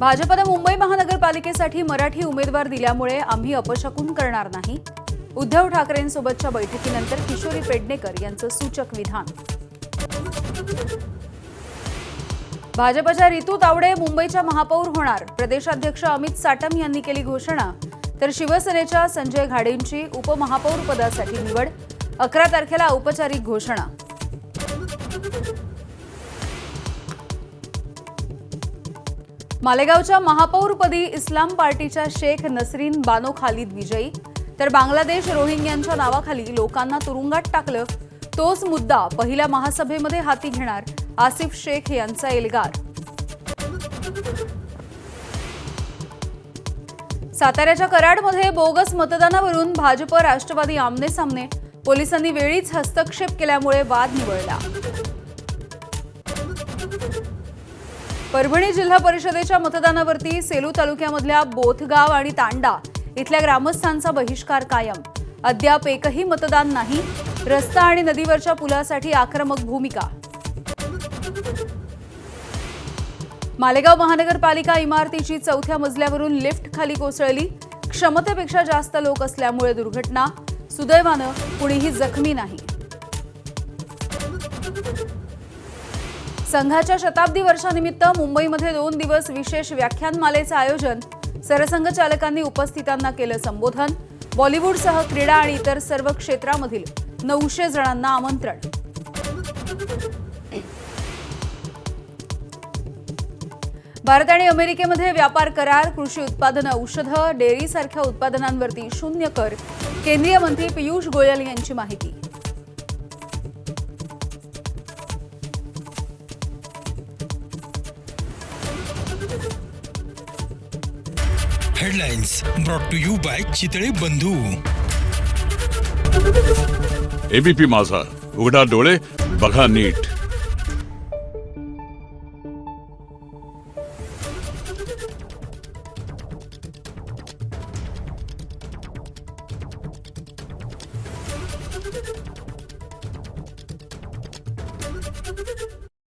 भाजपनं मुंबई महानगरपालिकेसाठी मराठी उमेदवार दिल्यामुळे आम्ही अपशकून करणार नाही. उद्धव ठाकरेंसोबतच्या बैठकीनंतर किशोरी पेडणेकर यांचं सूचक विधान भाजपच्या रितू तावडे मुंबईच्या महापौर होणार. प्रदेशाध्यक्ष अमित साटम यांनी केली घोषणा. तर शिवसेनेच्या संजय घाडेंची उपमहापौर पदासाठी निवड. अकरा तारखेला औपचारिक घोषणा. मालेगावच्या महापौरपदी इस्लाम पार्टीच्या शेख नसरीन बानो खालिद विजयी. तर बांगलादेश रोहिंग्यांच्या नावाखाली लोकांना तुरुंगात टाकलं तोच मुद्दा पहिल्या महासभेमध्ये हाती घेणार आसिफ शेख यांचा एल्गार. साताऱ्याच्या कराडमध्ये बोगस मतदानावरून भाजप राष्ट्रवादी आमने सामने. पोलिसांनी वेळीच हस्तक्षेप केल्यामुळे वाद निवळला. परभणी जिल्हा परिषदेच्या मतदानावरती सेलू तालुक्यामधल्या बोथगाव आणि तांडा इथल्या ग्रामस्थांचा बहिष्कार कायम. अद्याप एकही मतदान नाही. रस्ता आणि नदीवरच्या पुलासाठी आक्रमक भूमिका. मालेगाव महानगरपालिका इमारतीची चौथ्या मजल्यावरून लिफ्ट खाली कोसळली. क्षमतेपेक्षा जास्त लोक असल्यामुळे दुर्घटना. सुदैवानं कुणीही जखमी नाही. संघाच्या शताब्दी वर्षानिमित्त मुंबईमध्ये दोन दिवस विशेष व्याख्यानमालेचं आयोजन सरसंघचालकांनी उपस्थितांना केलं संबोधन. बॉलिवूडसह क्रीडा आणि इतर सर्व क्षेत्रामधील नऊशे जणांना आमंत्रण. भारत आणि अमेरिकेमध्ये व्यापार करार कृषी उत्पादनं औषधं डेअरीसारख्या उत्पादनांवरती शून्य कर. केंद्रीय मंत्री पियुष गोयल यांची माहिती. Headlines brought to you by Chitale Bandhu ABP Majha उघडा डोळे बघा नीट